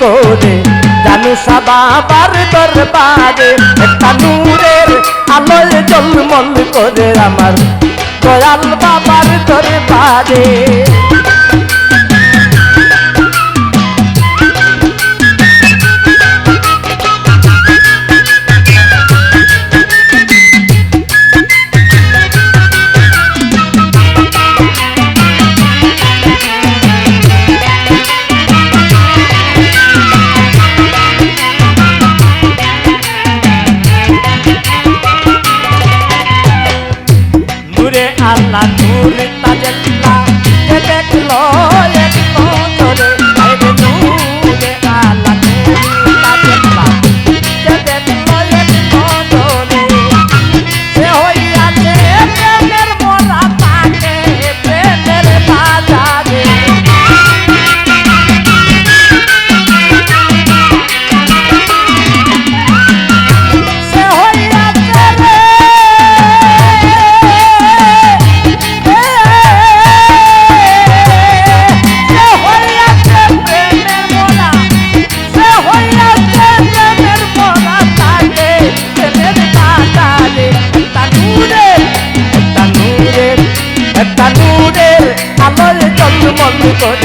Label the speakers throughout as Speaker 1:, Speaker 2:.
Speaker 1: করে জানু সাবার দরবারে একটা নূরের আলোয় জলমল করে আমার দয়াল বাবার দরবারে।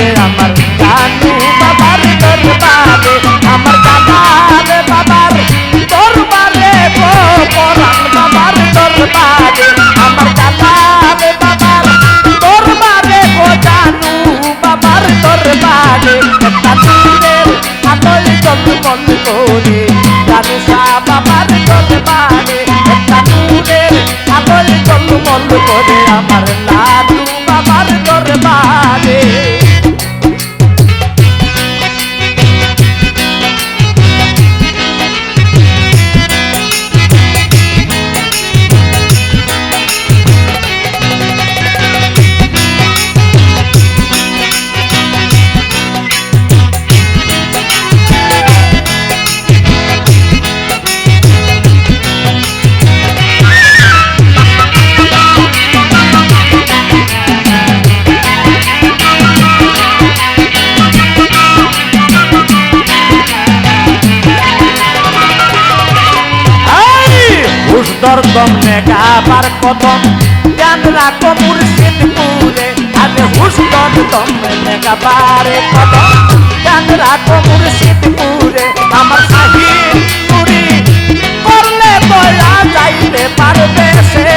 Speaker 1: করে আমার জানু বাবার দরবারে, আমার দাদার বাবার দরবারে গো পরাণ বাবার দরবারে, আমার দাদার বাবার দরবারে গো জানু বাবার দরবারে তানুরের আলোয় জন্মল করে জানু শাহ করে আমার দরদম নেগাবার কদম। জ্ঞান রাখো মুর্শিদ পুরে আরে হুস দরদম নেগাবারে কদম। জ্ঞান রাখো মুর্শিদ পুরে, আমার সাহির পুরি। করলে দয়া যাইতে পারবে সে।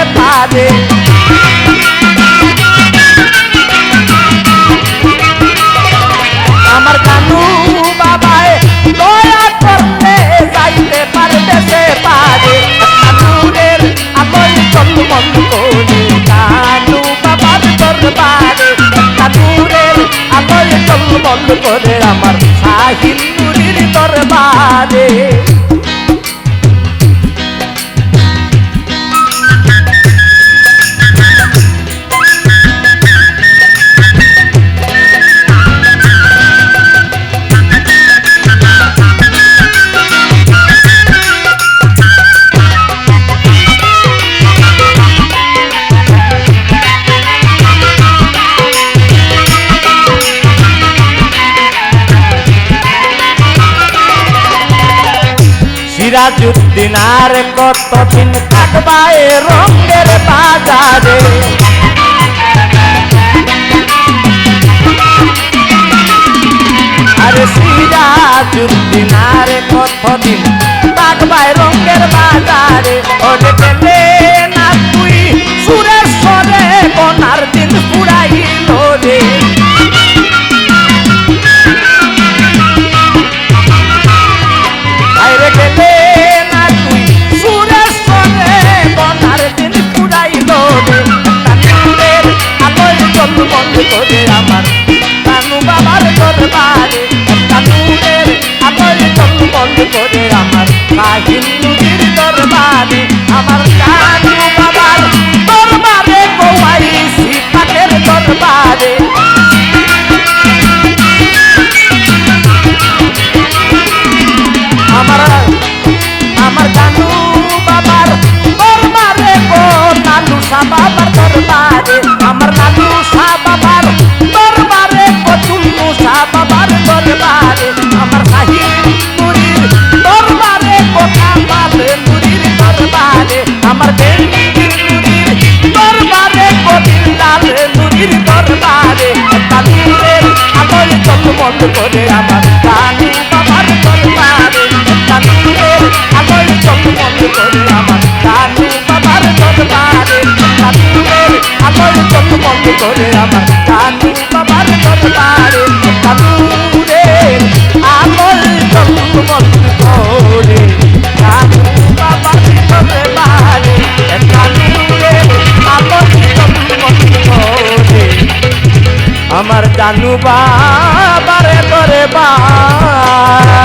Speaker 1: করে আমার সাহিল। সিরাজুদ্দিন আর কতদিন থাকবা এ রঙের বাজারে? আরে সিরাজুদ্দিন আর কতদিন Give আমার বেদির দরবারে কবির লাল করে আমার আমার জানু বাবারে তোরে বারে